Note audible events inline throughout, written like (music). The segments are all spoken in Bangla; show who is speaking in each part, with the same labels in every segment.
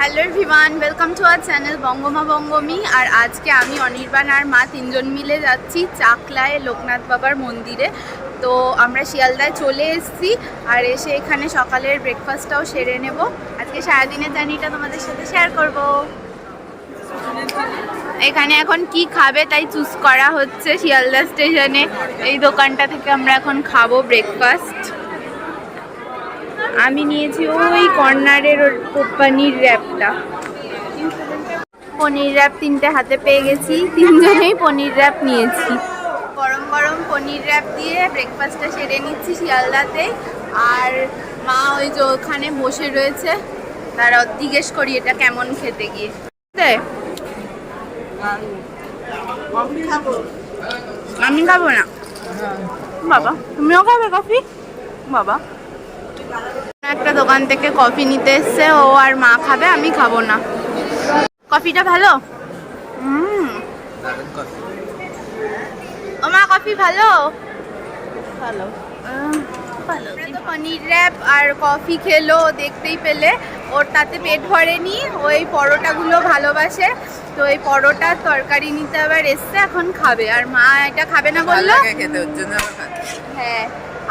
Speaker 1: হ্যালো ভিমান ওয়েলকাম টু আওয়ার চ্যানেল বঙ্গমা বঙ্গমি। আর আজকে আমি অনির্বাণ আর মা তিনজন মিলে যাচ্ছি চাকলায় লোকনাথ বাবার মন্দিরে। তো আমরা শিয়ালদায় চলে এসেছি আর এসে এখানে সকালের ব্রেকফাস্টটাও সেরে নেব। আজকে সারাদিনের জার্নিটা তোমাদের সাথে শেয়ার করব। এখানে এখন কি খাবে তাই চুজ করা হচ্ছে শিয়ালদা স্টেশনে এই দোকানটা থেকে আমরা এখন খাব ব্রেকফাস্ট আমি নিয়েছি ওই কর্নারের ওর পনির র্যাপটা পনির র্যাপ তিনটে হাতে পেয়ে গেছি তিনজনেই পনির র্যাপ নিয়েছি। গরম গরম পনির র্যাপ দিয়ে ব্রেকফাস্টটা সেরে নিচ্ছি শিয়ালদাতে। আর মা ওই যে ওখানে বসে রয়েছে তারা জিজ্ঞেস করি এটা কেমন খেতে গিয়ে? আমি খাব না। বাবা তুমিও খাবে কফি? বাবা। একটা দোকান থেকে কফি নিতে এসছে ও আর মা খাবে আমি খাব না। কফিটা ভালো? হুম। ও মা কফি ভালো? ভালো। পনির র্যাপ আর কফি খেলো দেখতেই পেলে। ওর তাতে পেট ভরেনি ওই পরোটাগুলো ভালোবাসে। তো এই পরোটার তরকারি নিতে আবার এসছে এখন খাবে। আর মা এটা খাবে না বলল? হ্যাঁ।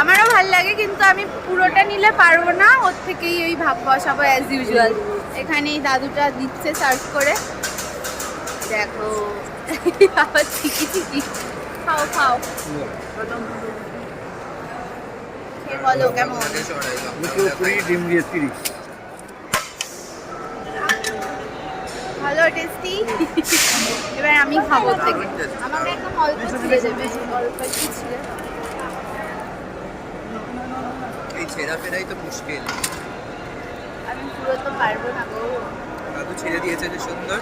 Speaker 1: আমারও ভালো লাগে, কিন্তু আমি পুরোটা নিলে পারব না। ওর থেকেই ওই ভাব বসাবো অ্যাজ ইউজুয়াল এখানে এই দাদুটা দিচ্ছে সার্ভ করে। দেখো। আবার চিকি খাও খাও। বলো, কেমন?
Speaker 2: দিয়ে
Speaker 1: ভালো টেস্টি এবার আমি খাব থেকে। আমাকে একদম অল্প ছিঁড়ে দেবে অল্প একটু ছিঁড়ে
Speaker 3: ফেরাই তো মুশকিল।
Speaker 1: আমি পুরো তো পারব না গো।
Speaker 3: দাদু ছেড়ে দিয়েছে যে সুন্দর।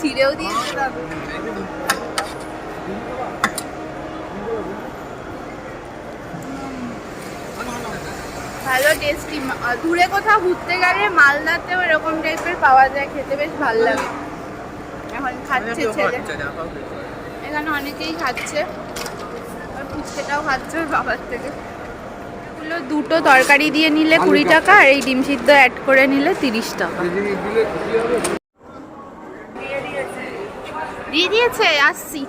Speaker 1: ছিঁড়েও দিয়েছে দাদু। ভালো টেস্টি দূরে কোথাও ঘুরতে গেলে মালদাতেও এরকম টাইপের পাওয়া যায় খেতে বেশ ভালো লাগে। এখন খাচ্ছে ছেলে। এখানে অনেকেই খাচ্ছে। আর ফুচকেটাও খাচ্ছে ওর বাবার থেকে। এগুলো দুটো তরকারি দিয়ে নিলে কুড়ি টাকা আর এই ডিম সিদ্ধ অ্যাড করে নিলে তিরিশ টাকা। দিয়ে দিয়েছে আসছি।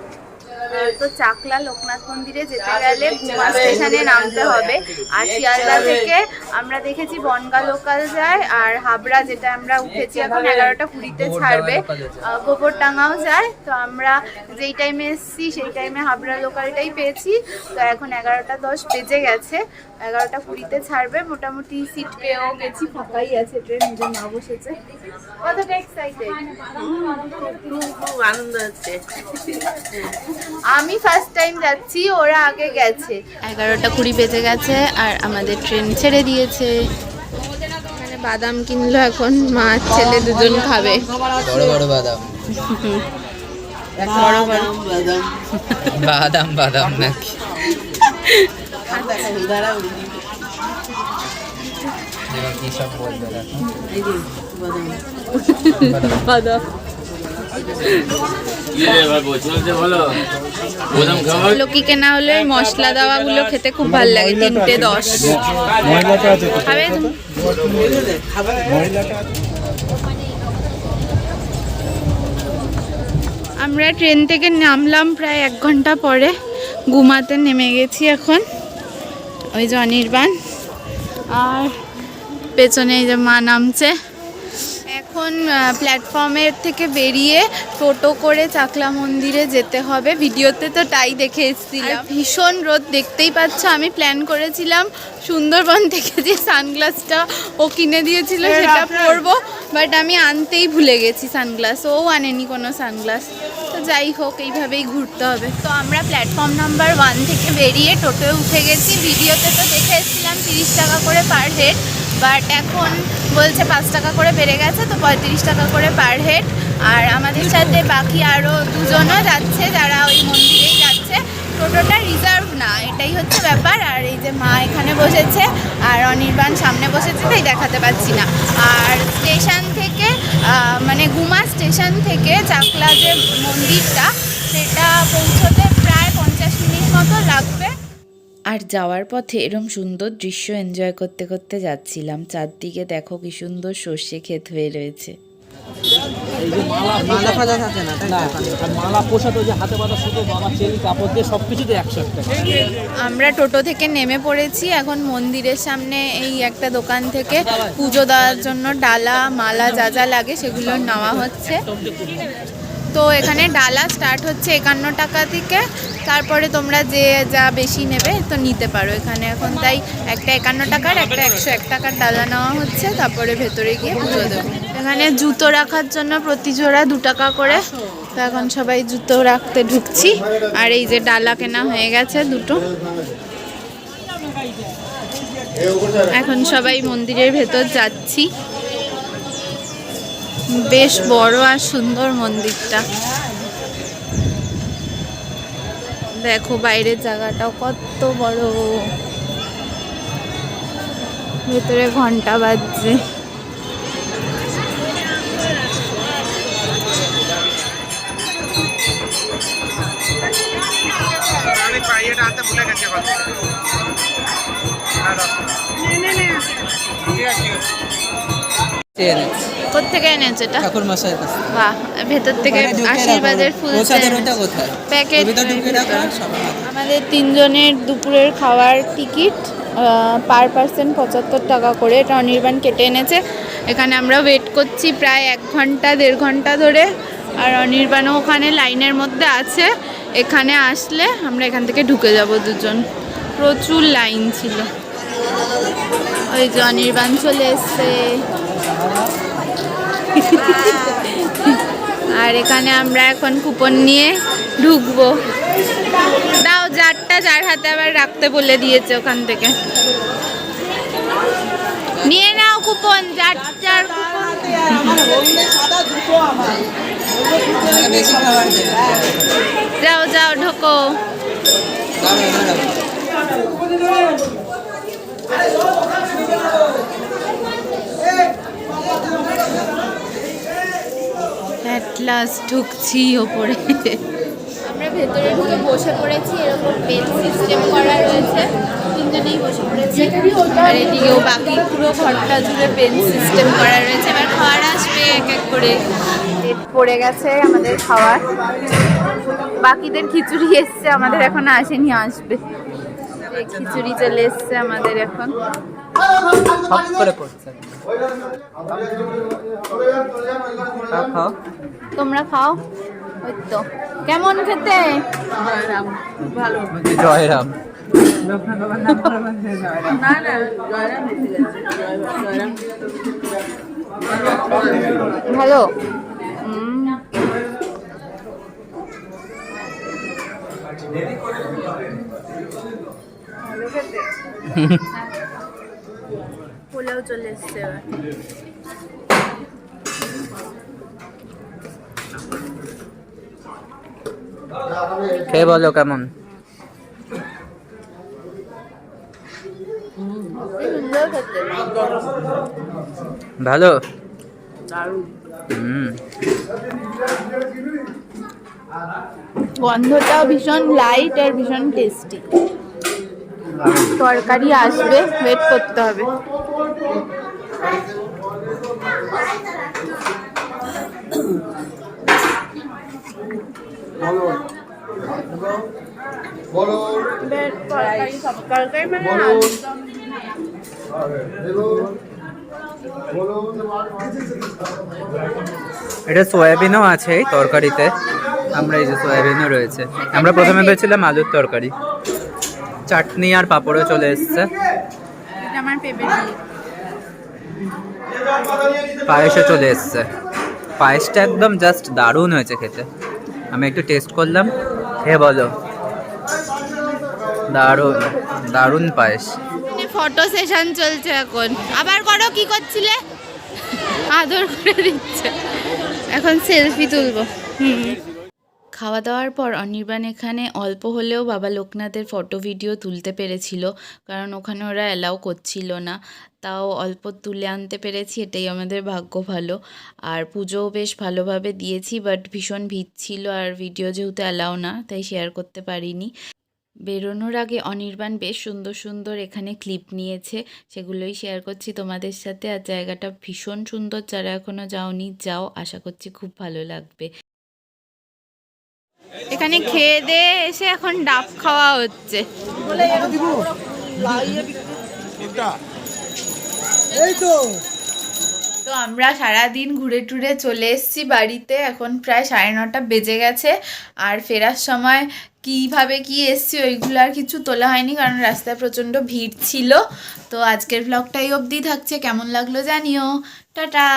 Speaker 1: তো চাকলা লোকনাথ মন্দিরে যেতে গেলে গুমা স্টেশনে নামতে হবে। আর শিয়ালদা থেকে আমরা দেখেছি বনগা লোকাল যায় আর হাবড়া যেটা আমরা উঠেছি এখন এগারোটা কুড়িতে ছাড়বে। গোবরডাঙ্গাও যায়। তো আমরা যেই টাইমে এসেছি সেই টাইমে হাবড়া লোকালটাই পেয়েছি। তো এখন এগারোটা দশ বেজে গেছে। এগারোটা কুড়িতে ছাড়বে। মোটামুটি সিট পেয়েও গেছি ফাঁকাই আছে ট্রেন নিজের মা বসেছে কতটা এক্সাইটেড
Speaker 3: খুব আনন্দ হচ্ছে। (laughs)
Speaker 1: আমি ফার্স্ট টাইম যাচ্ছি ওরা আগে গেছে। এগারোটা কুড়ি বেজে গেছে আর আমাদের ট্রেন ছেড়ে দিয়েছে। এখানে বাদাম কিনলো এখন মা ছেলে দুজন খাবে।
Speaker 3: বড় বড় বাদাম। বাদাম বাদাম। নাকি?
Speaker 1: বাদাম। লোকি কেনা হলে ওই মশলা দেওয়া গুলো খেতে খুব ভালো লাগে তিনটে দশ। খাবে? আমরা ট্রেন থেকে নামলাম প্রায় এক ঘণ্টা পরে গুমাতে নেমে গেছি এখন ওই যে অনির্বাণ। আর পেছনে এই যে মা নামছে। এখন প্ল্যাটফর্মের থেকে বেরিয়ে টোটো করে চাকলা মন্দিরে যেতে হবে। ভিডিওতে তো তাই দেখে এসেছিলাম। ভীষণ রোদ দেখতেই পাচ্ছ আমি প্ল্যান করেছিলাম সুন্দরবন থেকে যে সানগ্লাসটা ও কিনে দিয়েছিল সেটা পরবো বাট আমি আনতেই ভুলে গেছি সানগ্লাস। ও আনেনি কোনো সানগ্লাস। তো যাই হোক এইভাবেই ঘুরতে হবে। তো আমরা প্ল্যাটফর্ম নাম্বার ওয়ান থেকে বেরিয়ে টোটোয় উঠে গেছি। ভিডিওতে তো দেখে এসেছিলাম তিরিশ টাকা করে পার হেড বাট এখন বলছে পাঁচ টাকা করে বেড়ে গেছে, তো পঁয়ত্রিশ টাকা করে পার হেড আর আমাদের সাথে বাকি আরও দুজনও যাচ্ছে, যারা ওই মন্দিরেই যাচ্ছে। টোটোটা রিজার্ভ না, এটাই হচ্ছে ব্যাপার। আর এই যে মা এখানে বসেছে, আর অনির্বাণ সামনে বসেছে, তাই দেখাতে পাচ্ছি না। আর স্টেশন থেকে মানে গুমা স্টেশন থেকে চাকলা যে মন্দিরটা, সেটা পৌঁছতে প্রায় পঞ্চাশ মিনিট মতো লাগবে। আর যাওয়ার পথে এরম সুন্দর দৃশ্য এনজয় করতে করতে যাচ্ছিলাম। চারদিকে দেখো কি সুন্দর সর্ষে ক্ষেত হয়ে রয়েছে। আমরা টোটো থেকে নেমে পড়েছি এখন মন্দিরের সামনে এই একটা দোকান থেকে পুজো দেওয়ার জন্য ডালা মালা যা যা লাগে সেগুলো নেওয়া হচ্ছে। তো এখানে ডালা স্টার্ট হচ্ছে একান্ন টাকা থেকে। তারপরে তোমরা যে যা বেশি নেবে তো নিতে পারো। এখানে এখন তাই একটা একান্ন টাকার, একটা একশো এক টাকার ডালা নেওয়া হচ্ছে। তারপরে ভেতরে গিয়ে পুজো দেবো। এখানে জুতো রাখার জন্য প্রতি জোড়া দু টাকা করে। তো এখন সবাই জুতো রাখতে ঢুকছি। আর এই যে ডালা কেনা হয়ে গেছে দুটো। এখন সবাই মন্দিরের ভেতর যাচ্ছি। বেশ বড় আর সুন্দর মন্দিরটা। দেখো বাইরের জায়গাটাও কত বড়। ভেতরে ঘণ্টা বাজছে। কোথেকে এনেছে এটা?
Speaker 4: ঠাকুর মশাইয়ের কাছে
Speaker 1: বাহ ভেতর থেকে আশীর্বাদের ফুল প্যাকেট
Speaker 4: সবার হাতে।
Speaker 1: আমাদের তিনজনের দুপুরের খাওয়ার টিকিট পার পার্সন পঁচাত্তর টাকা করে এটা অনির্বাণ কেটে এনেছে। এখানে আমরা ওয়েট করছি প্রায় এক ঘণ্টা দেড় ঘণ্টা ধরে। আর অনির্বাণও ওখানে লাইনের মধ্যে আছে। এখানে আসলে আমরা এখান থেকে ঢুকে যাব দুজন। প্রচুর লাইন ছিল। ওই যে অনির্বাণ চলে এসছে। আর এখানে আমরা এখন কুপন নিয়ে ঢুকবো। দাও যারটা যার হাতে আবার রাখতে বলে দিয়েছে ওখান থেকে। নিয়ে নাও কুপন যার যাও যাও ঢোকো।
Speaker 4: দাও,
Speaker 1: লাস্ট ঢুকছি ওপরে। আমরা ভেতরে ঢুকে বসে পড়েছি এরকম বেড সিস্টেম করা রয়েছে। তিনজনেই বসে পড়েছি। আর এদিকেও বাকি পুরো ঘরটা জুড়ে বেড সিস্টেম করা রয়েছে। এবার খাওয়ার আসবে এক এক করে। পড়ে গেছে আমাদের খাওয়ার। বাকিদের খিচুড়ি এসছে আমাদের এখন আসেনি আসবে। খিচুড়ি চলে এসছে আমাদের এখন।
Speaker 4: সব করে করছে খাও, খাও
Speaker 1: তোমরা খাও? ওই তো। কেমন খেতে?
Speaker 4: জয়রাম।
Speaker 1: ভালো। উম, পোলাও চলে এসছে
Speaker 4: খেয়ে বলো কেমন? ভালো? হুম।
Speaker 1: গন্ধটাও ভীষণ লাইট আর ভীষণ টেস্টি তরকারি আসবে ওয়েট করতে হবে। মানে।
Speaker 4: এটা সয়াবিনও আছে এই তরকারিতে। আমরা এই যে সয়াবিনও রয়েছে। আমরা প্রথমে ভেবেছিলাম আলুর তরকারি। চাটনি আর পাঁপড়ও চলে এসছে।
Speaker 1: আমার
Speaker 4: পায়েসও চলে এসছে। পায়েসটা একদম জাস্ট দারুণ হয়েছে খেতে। আমি একটু টেস্ট করলাম। হে বলো। দারুণ দারুণ পায়েস।
Speaker 1: ফটো সেশন চলছে এখন। আবার করো কি করছিলে? আদর করে দিচ্ছে। এখন সেলফি তুলবো। খাওয়া দাওয়ার পর অনির্বাণ এখানে অল্প হলেও বাবা লোকনাথের ফটো, ভিডিও তুলতে পেরেছিল। কারণ ওখানে ওরা অ্যালাউ করছিল না। তাও অল্প তুলে আনতে পেরেছি, এটাই আমাদের ভাগ্য ভালো। আর পুজোও বেশ ভালোভাবে দিয়েছি বাট ভীষণ ভিড় ছিল আর ভিডিও যেহেতু অ্যালাউ না, তাই শেয়ার করতে পারিনি। বেরোনোর আগে অনির্বাণ বেশ সুন্দর সুন্দর এখানে ক্লিপ নিয়েছে, সেগুলোই শেয়ার করছি তোমাদের সাথে। আর জায়গাটা ভীষণ সুন্দর, যারা এখনও যাওনি, যাও। আশা করছি খুব ভালো লাগবে। এখানে খেয়ে দিয়ে এসে এখন ডাব খাওয়া হচ্ছে। তো আমরা সারাদিন ঘুরে টুরে চলে এসেছি বাড়িতে, এখন প্রায় সাড়ে নটা বেজে গেছে। আর ফেরার সময় কীভাবে কি এসছি ওইগুলো আর কিছু তোলা হয়নি, কারণ রাস্তায় প্রচণ্ড ভিড় ছিল। তো আজকের ব্লগটাই অবধি থাকছে, কেমন লাগল জানিও। টাটা!